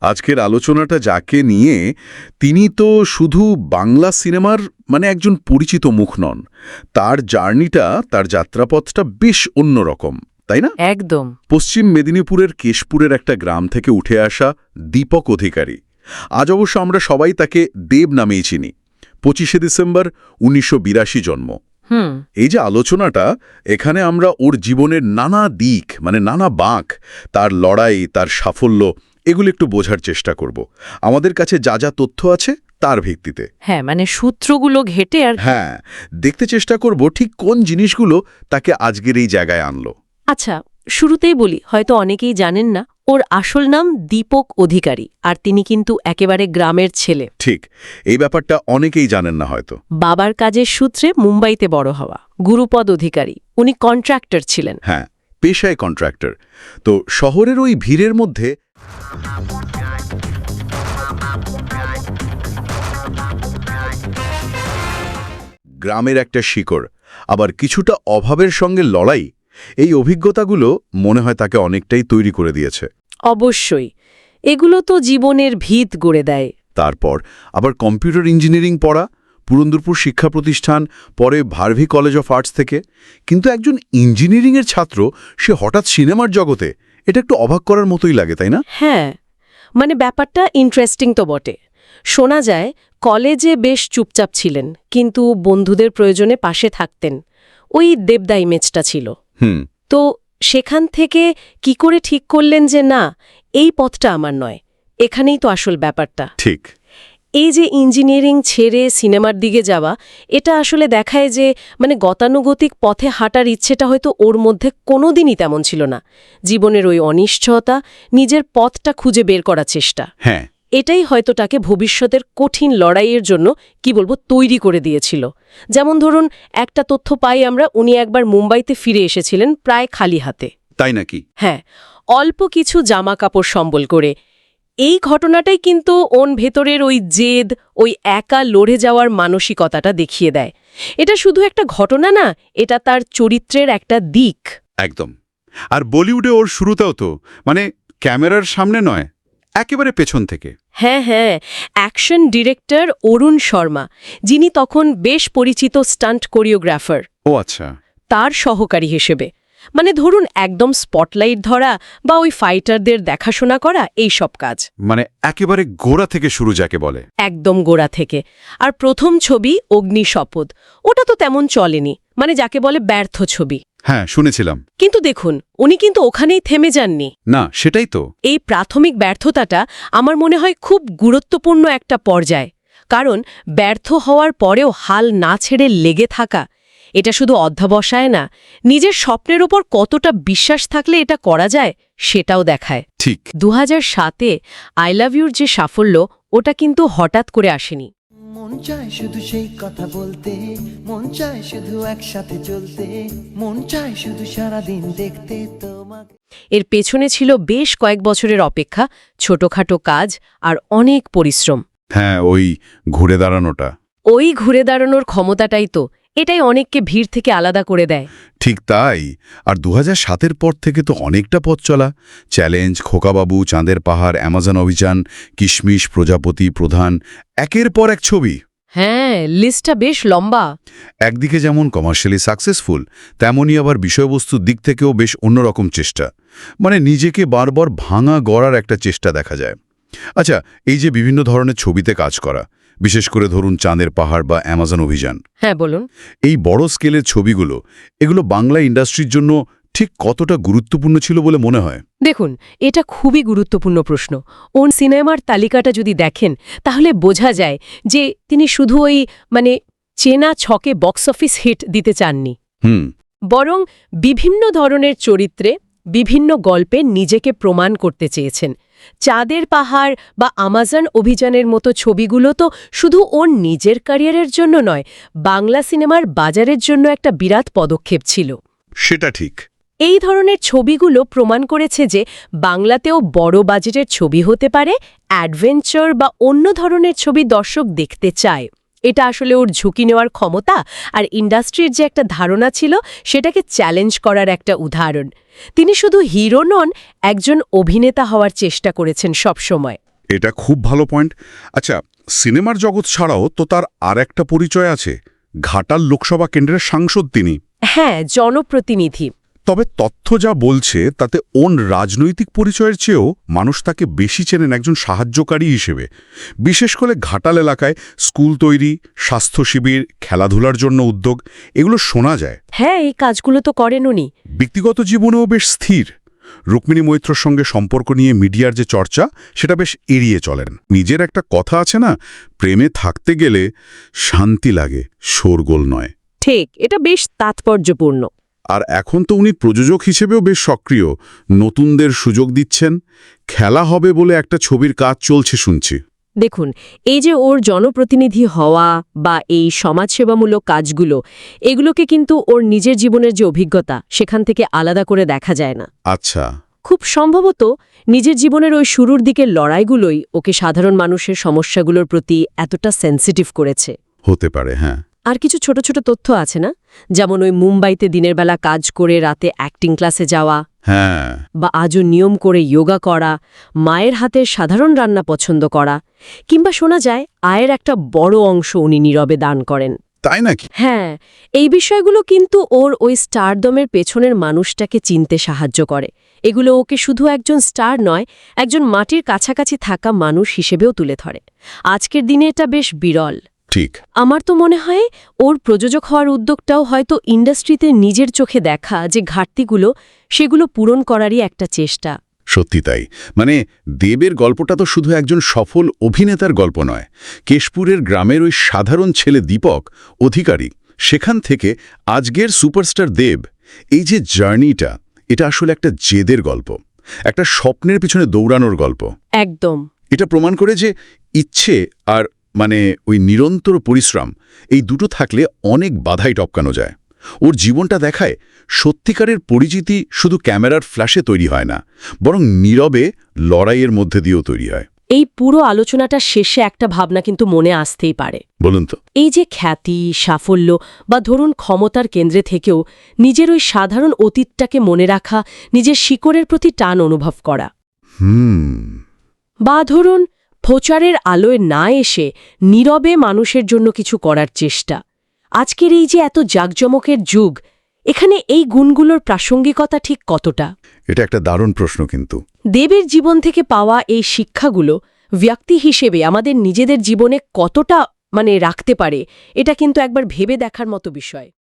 আজকের আলোচনাটা যাকে নিয়ে তিনি তো শুধু বাংলা সিনেমার মানে একজন পরিচিত মুখ নন তার জার্নিটা তার যাত্রাপথটা বেশ অন্যরকম তাই না? একদম। পশ্চিম মেদিনীপুরের কেশপুরের একটা গ্রাম থেকে উঠে আসা দীপক অধিকারী। আজ অবশ্য আমরা সবাই তাকে দেব নামেই চিনি। পঁচিশে ডিসেম্বর উনিশশো বিরাশি জন্ম। হুম। এই যে আলোচনাটা এখানে আমরা ওর জীবনের নানা দিক মানে নানা বাঁক তার লড়াই তার সাফল্য এগুলো একটু বোঝার চেষ্টা করব। আমাদের কাছে যা যা তথ্য আছে তার ভিত্তিতে। হ্যাঁ মানে সূত্রগুলো ঘেটে আর হ্যাঁ দেখতে চেষ্টা করব ঠিক কোন জিনিসগুলো তাকে আজকের এই জায়গায় আনলো। আচ্ছা শুরুতেই বলি হয়তো অনেকেই জানেন না ওর আসল নাম দীপক অধিকারী আর তিনি কিন্তু একেবারে গ্রামের ছেলে। ঠিক এই ব্যাপারটা অনেকেই জানেন না হয়তো। বাবার কাজের সূত্রে মুম্বাইতে বড় হওয়া গুরুপদ অধিকারী উনি কন্ট্রাক্টর ছিলেন। হ্যাঁ পেশায় কন্ট্রাক্টর। তো শহরের ওই ভিড়ের মধ্যে গ্রামের একটা শিকড় আবার কিছুটা অভাবের সঙ্গে লড়াই এই অভিজ্ঞতাগুলো মনে হয় তাকে অনেকটাই তৈরি করে দিয়েছে। অবশ্যই এগুলো তো জীবনের ভিত গড়ে দেয়। তারপর আবার কম্পিউটার ইঞ্জিনিয়ারিং পড়া পুরন্দরপুর শিক্ষা প্রতিষ্ঠান পরে ভার্ভি কলেজ অফ আর্টস থেকে কিন্তু একজন ইঞ্জিনিয়ারিংয়ের ছাত্র সে হঠাৎ সিনেমার জগতে এটা একটু অবাক করার মতোই লাগে তাই না? হ্যাঁ মানে ব্যাপারটা ইন্টারেস্টিং তো বটে। শোনা যায় কলেজে বেশ চুপচাপ ছিলেন কিন্তু বন্ধুদের প্রয়োজনে পাশে থাকতেন। ওই দেবদা ইমেজটা ছিল। হুম। তো সেখান থেকে কি করে ঠিক করলেন যে না এই পথটা আমার নয় এখানেই তো আসল ব্যাপারটা? ঠিক। এই যে ইঞ্জিনিয়ারিং ছেড়ে সিনেমার দিকে যাওয়া এটা আসলে দেখায় যে মানে গতানুগতিক পথে হাঁটার ইচ্ছেটা হয়তো ওর মধ্যে কোনোদিনই তেমন ছিল না। জীবনের ওই অনিশ্চয়তা নিজের পথটা খুঁজে বের করার চেষ্টা। হ্যাঁ। এটাই হয়তো তাকে ভবিষ্যতের কঠিন লড়াইয়ের জন্য কি বলব তৈরি করে দিয়েছিল। যেমন ধরুন একটা তথ্য পাই আমরা উনি একবার মুম্বাইতে ফিরে এসেছিলেন প্রায় খালি হাতে। তাই নাকি? হ্যাঁ অল্প কিছু জামা কাপড় সম্বল করে এই ঘটনাটাই কিন্তু ওন ভেতরের ওই জেদ ওই একা লড়ে যাওয়ার মানসিকতাটা দেখিয়ে দেয়। এটা শুধু একটা ঘটনা না এটা তার চরিত্রের একটা দিক। একদম। আর বলিউডে ওর শুরুতেও তো মানে ক্যামেরার সামনে নয় একেবারে পেছন থেকে। হ্যাঁ হ্যাঁ অ্যাকশন ডিরেক্টর অরুণ শর্মা যিনি তখন বেশ পরিচিত স্টান্ট কোরিওগ্রাফার। ও আচ্ছা। তার সহকারী হিসেবে। মানে ধরুন একদম স্পটলাইট ধরা বা ওই ফাইটারদের দেখাশোনা করা এই সব কাজ। মানে একেবারে গোড়া থেকে শুরু যাকে বলে। একদম গোড়া থেকে। আর প্রথম ছবি অগ্নি শপথ। ওটা তো তেমন চলেনি মানে যাকে বলে ব্যর্থ ছবি। হ্যাঁ শুনেছিলাম। কিন্তু দেখুন উনি কিন্তু ওখানেই থেমে যাননি। না সেটাই তো। এই প্রাথমিক ব্যর্থতাটা আমার মনে হয় খুব গুরুত্বপূর্ণ একটা পর্যায়। কারণ ব্যর্থ হওয়ার পরেও হাল না ছেড়ে লেগে থাকা এটা শুধু অধ্যাবসায় না নিজের স্বপ্নের ওপর কতটা বিশ্বাস থাকলে এটা করা যায় সেটাও দেখায়। ঠিক। দু হাজার সাতে আই লাভ ইউর যে সাফল্য ওটা কিন্তু হঠাৎ করে আসেনি। মন চায় শুধু সেই কথা বলতে মন চায় শুধু একসাথে চলতে মন চায় শুধু সারাদিন দেখতে তোমাকে। এর পেছনে ছিল বেশ কয়েক বছরের অপেক্ষা ছোটখাটো কাজ আর অনেক পরিশ্রম। হ্যাঁ ওই ঘুরে দাঁড়ানোটা। ওই ঘুরে দাঁড়ানোর ক্ষমতাটাই তো এটাই অনেককে ভিড় থেকে আলাদা করে দেয়। ঠিক তাই। আর দু সাতের পর থেকে তো অনেকটা পথ চলা। চ্যালেঞ্জ খোকাবাবু চাঁদের পাহাড় অ্যামাজন অভিযান কিশমিশ প্রজাপতি প্রধান একের পর এক ছবি। হ্যাঁ লিস্টটা বেশ লম্বা। একদিকে যেমন কমার্শিয়ালি সাকসেসফুল তেমনই আবার বিষয়বস্তুর দিক থেকেও বেশ অন্যরকম চেষ্টা। মানে নিজেকে বারবার ভাঙা গড়ার একটা চেষ্টা দেখা যায়। আচ্ছা এই যে বিভিন্ন ধরনের ছবিতে কাজ করা বিশেষ করে ধরুন চাঁদের পাহাড় বা অ্যামাজন অভিযান। হ্যাঁ বলুন। এই বড় স্কেলের ছবিগুলো এগুলো বাংলা ইন্ডাস্ট্রির জন্য ঠিক কতটা গুরুত্বপূর্ণ ছিল বলে মনে হয়? দেখুন এটা খুবই গুরুত্বপূর্ণ প্রশ্ন। ওন সিনেমার তালিকাটা যদি দেখেন তাহলে বোঝা যায় যে তিনি শুধু ওই মানে চেনা ছকে বক্স অফিস হিট দিতে চাননি। হুম। বরং বিভিন্ন ধরনের চরিত্রে বিভিন্ন গল্পে নিজেকে প্রমাণ করতে চেয়েছেন। চাঁদের পাহাড় বা আমাজন অভিযানের মতো ছবিগুলো তো শুধু ওর নিজের ক্যারিয়ারের জন্য নয় বাংলা সিনেমার বাজারের জন্য একটা বিরাট পদক্ষেপ ছিল। সেটা ঠিক। এই ধরনের ছবিগুলো প্রমাণ করেছে যে বাংলাতেও বড় বাজেটের ছবি হতে পারে অ্যাডভেঞ্চার বা অন্য ধরনের ছবি দর্শক দেখতে চায়। এটা আসলে ওর ঝুঁকি নেওয়ার ক্ষমতা আর ইন্ডাস্ট্রির যে একটা ধারণা ছিল সেটাকে চ্যালেঞ্জ করার একটা উদাহরণ। তিনি শুধু হিরো নন একজন অভিনেতা হওয়ার চেষ্টা করেছেন সবসময়। এটা খুব ভালো পয়েন্ট। আচ্ছা সিনেমার জগৎ ছাড়াও তো তার আর একটা পরিচয় আছে ঘাটাল লোকসভা কেন্দ্রের সাংসদ তিনি। হ্যাঁ জনপ্রতিনিধি। তবে তথ্য যা বলছে তাতে ওন রাজনৈতিক পরিচয়ের চেয়েও মানুষ তাকে বেশি চেনেন একজন সাহায্যকারী হিসেবে। বিশেষ করে ঘাটাল এলাকায় স্কুল তৈরি স্বাস্থ্য শিবির খেলাধুলার জন্য উদ্যোগ এগুলো শোনা যায়। হ্যাঁ এই কাজগুলো তো করেন উনি। ব্যক্তিগত জীবনেও বেশ স্থির। রুক্মিণী মৈত্রর সঙ্গে সম্পর্ক নিয়ে মিডিয়ার যে চর্চা সেটা বেশ এড়িয়ে চলেন। নিজের একটা কথা আছে না প্রেমে থাকতে গেলে শান্তি লাগে শোরগোল নয়। ঠিক এটা বেশ তাৎপর্যপূর্ণ। আর এখন তো উনি প্রযোজক হিসেবেও বেশ সক্রিয়। নতুনদের সুযোগ দিচ্ছেন। খেলা হবে বলে একটা ছবির কাজ চলছে শুনছি। দেখুন এই যে ওর জনপ্রতিনিধি হওয়া বা এই সমাজসেবামূলক কাজগুলো এগুলোকে কিন্তু ওর নিজের জীবনের যে অভিজ্ঞতা সেখান থেকে আলাদা করে দেখা যায় না। আচ্ছা। খুব সম্ভবত নিজের জীবনের ওই শুরুর দিকের লড়াইগুলোই ওকে সাধারণ মানুষের সমস্যাগুলোর প্রতি এতটা সেন্সিটিভ করেছে। হতে পারে হ্যাঁ। আর কিছু ছোট ছোট তথ্য আছে না? যেমন ওই মুম্বাইতে দিনের বেলা কাজ করে রাতে অ্যাক্টিং ক্লাসে যাওয়া হ্যাঁ। বা আজও নিয়ম করে যোগা করা মায়ের হাতের সাধারণ রান্না পছন্দ করা কিংবা শোনা যায় আয়ের একটা বড় অংশ উনি নীরবে দান করেন। তাই নাকি? হ্যাঁ এই বিষয়গুলো কিন্তু ওর ওই স্টারদমের পেছনের মানুষটাকে চিনতে সাহায্য করে। এগুলো ওকে শুধু একজন স্টার নয় একজন মাটির কাছাকাছি থাকা মানুষ হিসেবেও তুলে ধরে। আজকের দিনে এটা বেশ বিরল। ঠিক। আমার তো মনে হয় ওর প্রযোজক হওয়ার উদ্যোগটাও হয়তো ইন্ডাস্ট্রিতে নিজের চোখে দেখা যে ঘাটতিগুলো সেগুলো পূরণ করারই একটা চেষ্টা। সত্যি তাই। মানে দেবের গল্পটা তো শুধু একজন সফল অভিনেতার গল্প নয়। কেশপুরের গ্রামের ওই সাধারণ ছেলে দীপক অধিকারী সেখান থেকে আজকের সুপারস্টার দেব এই যে জার্নিটা এটা আসলে একটা জেদের গল্প। একটা স্বপ্নের পিছনে দৌড়ানোর গল্প। একদম। এটা প্রমাণ করে যে ইচ্ছে আর মানে ওই নিরন্তর পরিশ্রম এই দুটো থাকলে অনেক বাধাই টপকানো যায়। ওর জীবনটা দেখায় সত্যিকারের পরিচিতি শুধু ক্যামেরার ফ্ল্যাশে তৈরি হয় না বরং নীরবে লড়াইয়ের মধ্যে দিয়েও তৈরি হয়। এই পুরো আলোচনাটা শেষে একটা ভাবনা কিন্তু মনে আসতেই পারে। বলুন তো। এই যে খ্যাতি সাফল্য বা ধরুন ক্ষমতার কেন্দ্রে থেকেও নিজের ওই সাধারণ অতীতটাকে মনে রাখা নিজের শিকড়ের প্রতি টান অনুভব করা। হুম। বা ধরুন প্রচারের আলোয় না এসে নীরবে মানুষের জন্য কিছু করার চেষ্টা। আজকের এই যে এত জাঁকজমকের যুগ এখানে এই গুণগুলোর প্রাসঙ্গিকতা ঠিক কতটা? এটা একটা দারুণ প্রশ্ন কিন্তু। দেবের জীবন থেকে পাওয়া এই শিক্ষাগুলো ব্যক্তি হিসেবে আমাদের নিজেদের জীবনে কতটা মানে রাখতে পারে এটা কিন্তু একবার ভেবে দেখার মতো বিষয়।